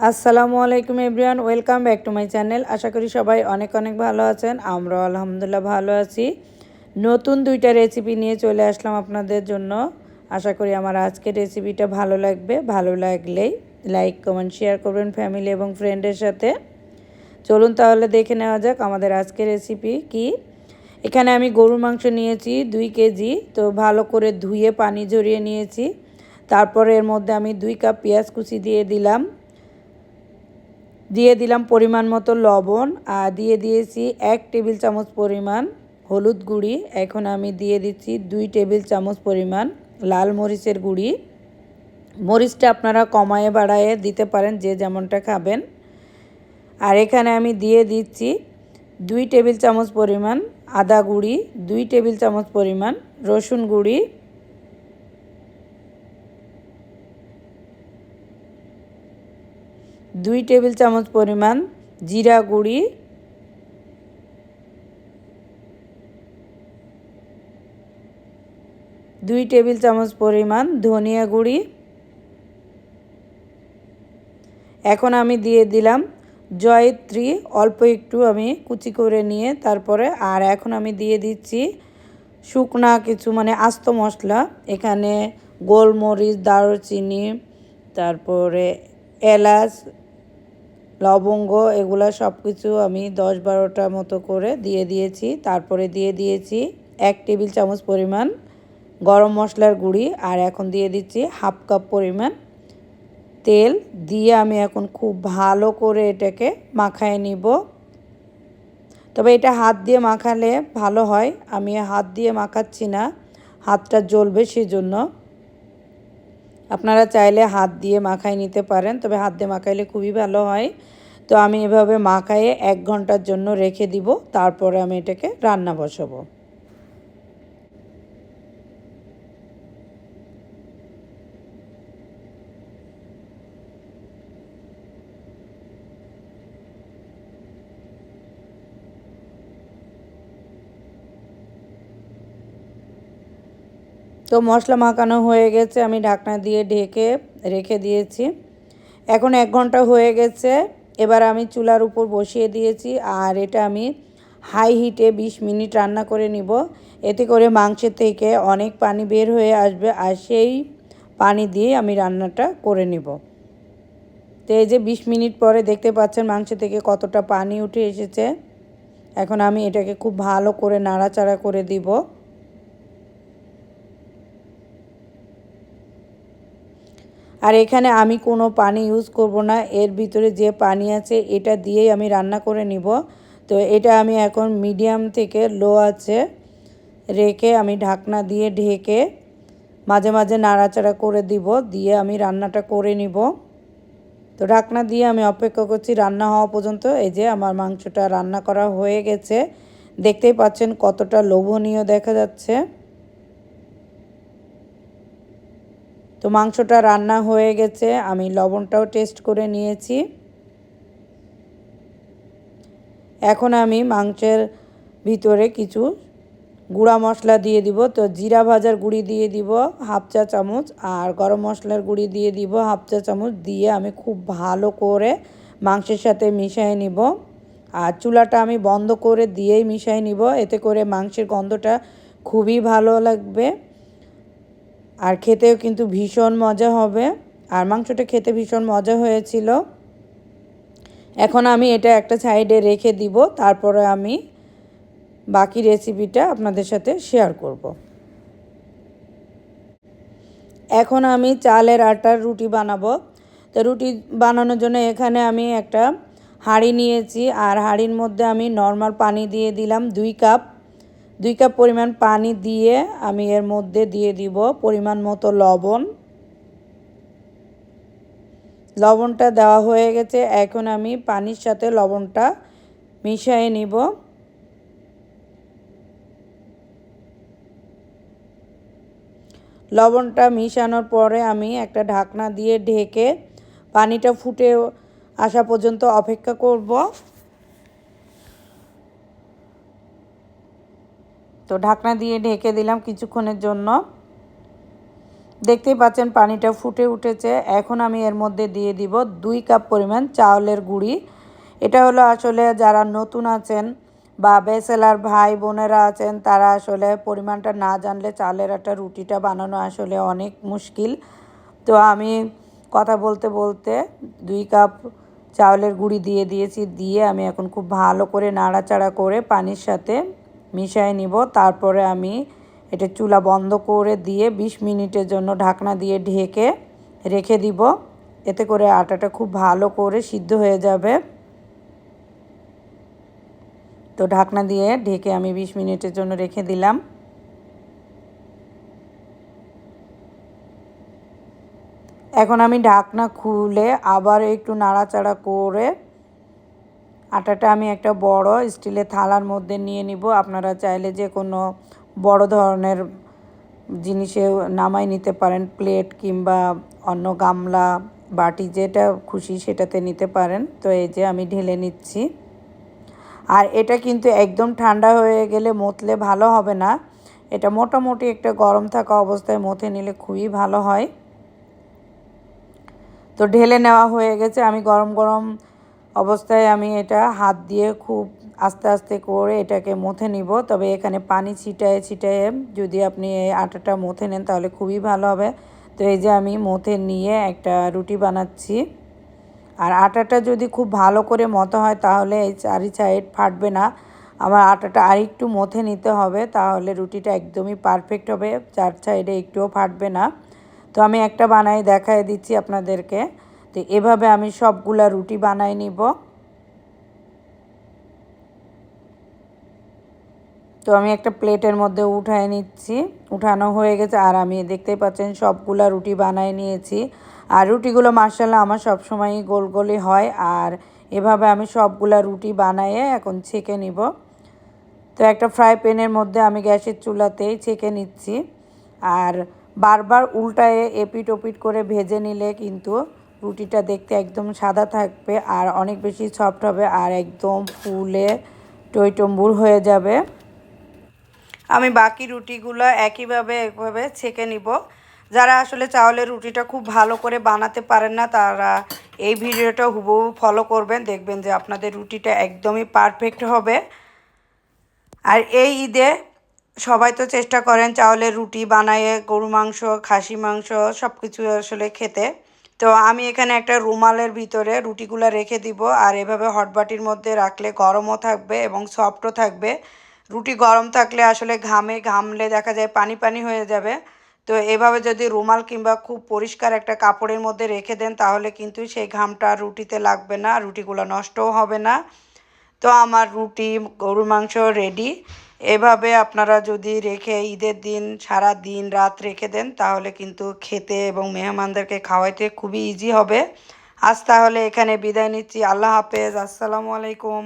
আসসালামু আলাইকুম everyone, welcome back to my channel. আশা করি সবাই অনেক অনেক ভালো আছেন, আমরাও আলহামদুলিল্লাহ ভালো আছি। নতুন দুইটা রেসিপি নিয়ে চলে আসলাম আপনাদের জন্য। আশা করি আমার আজকের রেসিপিটা ভালো লাগবে। ভালো লাগলেই লাইক কমেন্ট শেয়ার করবেন ফ্যামিলি এবং ফ্রেন্ডের সাথে। চলুন তাহলে দেখে নেওয়া যাক আমাদের আজকের রেসিপি কি। এখানে আমি গরুর মাংস নিয়েছি দুই কেজি, তো ভালো করে ধুয়ে পানি ঝরিয়ে নিয়েছি। তারপরে এর মধ্যে আমি দুই কাপ পেঁয়াজ কুচি দিয়ে দিলাম। দিয়ে দিলাম পরিমাণ মতো লবণ আর দিয়ে দিয়েছি এক টেবিল চামচ পরিমাণ হলুদ গুঁড়ি। এখন আমি দিয়ে দিচ্ছি দুই টেবিল চামচ পরিমাণ লাল মরিচের গুঁড়ি। মরিচটা আপনারা কমায়ে বাড়ায়ে দিতে পারেন, যে যেমনটা খাবেন। আর এখানে আমি দিয়ে দিচ্ছি দুই টেবিল চামচ পরিমাণ আদা গুঁড়ি, দুই টেবিল চামচ পরিমাণ রসুন গুঁড়ি দুই টেবিল চামচ পরিমাণ জিরা গুঁড়ি, দুই টেবিল চামচ পরিমাণ ধনিয়া গুঁড়ি। এখন আমি দিয়ে দিলাম জয়ত্রী, অল্প একটু আমি কুচি করে নিয়ে তারপরে আর এখন আমি দিয়ে দিচ্ছি শুকনা কিছু মানে আস্ত মশলা, এখানে গোলমরিচ, দারুচিনি, তারপরে এলাচ লবঙ্গ, এগুলো সব কিছু আমি দশ বারোটা মতো করে দিয়ে দিয়েছি। তারপরে দিয়ে দিয়েছি এক টেবিল চামচ পরিমাণ গরম মশলার গুঁড়ি আর এখন দিয়ে দিচ্ছি হাফ কাপ পরিমাণ তেল। দিয়ে আমি এখন খুব ভালো করে এটাকে মাখায় নিব। তবে এটা হাত দিয়ে মাখালে ভালো হয়। আমি হাত দিয়ে মাখাচ্ছি না, হাতটা জ্বলবে সেজন্য। আপনারা চাইলে হাত দিয়ে মাখায় নিতে পারেন, তবে হাত দিয়ে মাখাইলে খুবই ভালো হয়। তো আমি এভাবে মাখায়ে এক ঘণ্টার জন্য রেখে দিব, তারপরে আমি এটাকে রান্না বসাবো। তো মশলা মাখানো হয়ে গেছে, আমি ঢাকনা দিয়ে ঢেকে রেখে দিয়েছি। এখন এক ঘণ্টা হয়ে গেছে, এবার আমি চুলার উপর বসিয়ে দিয়েছি আর এটা আমি হাই হিটে ২০ মিনিট রান্না করে নিব। এতে করে মাংসের থেকে অনেক পানি বের হয়ে আসবে আর সেই পানি দিয়ে আমি রান্নাটা করে নিব। তো এই যে ২০ মিনিট পরে দেখতে পাচ্ছেন মাংস থেকে কতটা পানি উঠে এসেছে। এখন আমি এটাকে খুব ভালো করে নাড়াচাড়া করে দিব। আর এখানে আমি কোনো পানি ইউজ করব না। এর ভিতরে যে পানি আছে, এটা দিয়েই আমি রান্না করে নিব। তো এটা আমি এখন মিডিয়াম থেকে লো আছে। রেখে আমি ঢাকনা দিয়ে ঢেকে মাঝে মাঝে নাড়াচাড়া করে দিব, দিয়ে আমি রান্নাটা করে নিব। তো ঢাকনা দিয়ে আমি অপেক্ষা করছি রান্না হওয়া পর্যন্ত। এই যে আমার মাংসটা রান্না করা হয়ে গেছে। দেখতেই পাচ্ছেন কতটা লোভনীয় দেখা যাচ্ছে। তো মাংসটা রান্না হয়ে গেছে, আমি লবণটাও টেস্ট করে নিয়েছি। এখন আমি মাংসের ভিতরে কিছু গুঁড়া মশলা দিয়ে দিব, তো জিরা ভাজার গুঁড়ি দিয়ে দিব হাফ চা চামচ, আর গরম মশলার গুঁড়ি দিয়ে দিব হাফ চা চামচ, দিয়ে আমি খুব ভালো করে মাংসের সাথে মিশিয়ে নিব। আর চুলাটা আমি বন্ধ করে দিয়েই মিশিয়ে নিব, এতে করে মাংসের গন্ধটা খুবই ভালো লাগবে। আর খেতেও কিন্তু ভীষণ মজা হবে। আর মাংসটা খেতে ভীষণ মজা হয়েছিল। এখন আমি এটা একটা সাইডে রেখে দিব, তারপরে আমি বাকি রেসিপিটা আপনাদের সাথে শেয়ার করব। এখন আমি চালের আটার রুটি বানাবো। তো রুটি বানানোর জন্য এখানে আমি একটা হাঁড়ি নিয়েছি, আর হাঁড়ির মধ্যে আমি নর্মাল পানি দিয়ে দিলাম দুই কাপ দুই কাপ পরিমাণ পানি দিয়ে আমি এর মধ্যে দিয়ে দিব পরিমাণ মতো লবণ। লবণটা দেওয়া হয়ে গেছে, এখন আমি পানির সাথে লবণটা মিশিয়ে নিব। লবণটা মিশানোর পরে আমি একটা ঢাকনা দিয়ে ঢেকে পানিটা ফুটে আসা পর্যন্ত অপেক্ষা করব। তো ঢাকনা দিয়ে ঢেকে দিলাম কিছুক্ষণের জন্য। দেখতেই পাচ্ছেন পানিটা ফুটে উঠেছে। এখন আমি এর মধ্যে দিয়ে দিব দুই কাপ পরিমাণ চাউলের গুঁড়ি। এটা হলো আসলে যারা নতুন আছেন বা বেসেলার ভাই বোনেরা আছেন, তারা আসলে পরিমাণটা না জানলে চালের একটা রুটিটা বানানো আসলে অনেক মুশকিল। তো আমি কথা বলতে বলতে দুই কাপ চাউলের গুঁড়ি দিয়ে দিয়েছি, দিয়ে আমি এখন খুব ভালো করে নাড়াচাড়া করে পানির সাথে মিশিয়ে নিব। তারপরে আমি এটা চুলা বন্ধ করে দিয়ে ২০ মিনিটের জন্য ঢাকনা দিয়ে ঢেকে রেখে দিব। এতে করে আটাটা খুব ভালো করে সিদ্ধ হয়ে যাবে। তো ঢাকনা দিয়ে ঢেকে আমি ২০ মিনিটের জন্য রেখে দিলাম। এখন আমি ঢাকনা খুলে আবার একটু নাড়াচাড়া করে আটাটা আমি একটা বড় স্টিলের থালার মধ্যে নিয়ে নিব। আপনারা চাইলে যে কোনো বড় ধরনের জিনিসে নামাই নিতে পারেন, প্লেট কিংবা অন্য গামলা, বাটি যেটা খুশি সেটাতে নিতে পারেন। তো এই যে আমি ঢেলে নিচ্ছি। আর এটা কিন্তু একদম ঠান্ডা হয়ে গেলে মতলে ভালো হবে না। এটা মোটামুটি একটা গরম থাকা অবস্থায় মথে নিলে খুবই ভালো হয়। তো ঢেলে নেওয়া হয়ে গেছে। আমি গরম গরম অবস্থায় আমি এটা হাত দিয়ে খুব আস্তে আস্তে করে এটাকে মথে নিব। তবে এখানে পানি ছিটায়ে ছিটায়ে যদি আপনি এই আটাটা মথে নেন তাহলে খুবই ভালো হবে। তো এই যে আমি মথে নিয়ে একটা রুটি বানাচ্ছি। আর আটাটা যদি খুব ভালো করে মতো হয় তাহলে এই চারি সাইড ফাটবে না। আমার আটাটা আর একটু মথে নিতে হবে তাহলে রুটিটা একদমই পারফেক্ট হবে, চার সাইডে একটুও ফাটবে না। তো আমি একটা বানাই দেখায় দিচ্ছি আপনাদেরকে। তো এভাবে আমি সবগুলা রুটি বানাই নিব। তো আমি একটা প্লেটের মধ্যে উঠায় নিচ্ছি। উঠানো হয়ে গেছে আর আমি দেখতেই পাচ্ছেন সবগুলা রুটি বানাই নিয়েছি। আর রুটিগুলো মার্শাল্লাহ আমার সবসময়ই গোল গোলই হয় আর এভাবে আমি সবগুলা রুটি বানাইয়ে এখন ছেঁকে নিব। তো একটা ফ্রাই প্যানের মধ্যে আমি গ্যাসের চুলাতেই ছেঁকে নিচ্ছি। আর বারবার উল্টায়ে এপিট ওপিট করে ভেজে নিলে কিন্তু রুটিটা দেখতে একদম সাদা থাকবে আর অনেক বেশি সফট হবে আর একদম ফুলে টইটম্বুর হয়ে যাবে। আমি বাকি রুটিগুলো একইভাবে একভাবে ছেঁকে নিব। যারা আসলে চাউলের রুটিটা খুব ভালো করে বানাতে পারেন না, তারা এই ভিডিওটা হুবহু ফলো করবেন, দেখবেন যে আপনাদের রুটিটা একদমই পারফেক্ট হবে। আর এই ঈদে সবাই তো চেষ্টা করেন চাউলের রুটি বানায়ে গরু মাংস খাসি মাংস সব কিছু আসলে খেতে। তো আমি এখানে একটা রুমালের ভিতরে রুটিগুলো রেখে দিব, আর এভাবে হটবাটির মধ্যে রাখলে গরমও থাকবে এবং সফটও থাকবে। রুটি গরম থাকলে আসলে ঘামে ঘামলে দেখা যায় পানি পানি হয়ে যাবে। তো এভাবে যদি রুমাল কিংবা খুব পরিষ্কার একটা কাপড়ের মধ্যে রেখে দেন, তাহলে কিন্তু সেই ঘামটা রুটিতে লাগবে না রুটিগুলো নষ্টও হবে না। তো আমার রুটি, গরুর মাংস রেডি এভাবে আপনারা যদি রেখে ঈদের দিন, সারা দিন, রাত রেখে দেন, তাহলে কিন্তু খেতে এবং মেহমানদেরকে খাওয়াইতে খুবই ইজি হবে। আজ তাহলে এখানে বিদায় নিচ্ছি। আল্লাহ হাফেজ। আসসালামু আলাইকুম।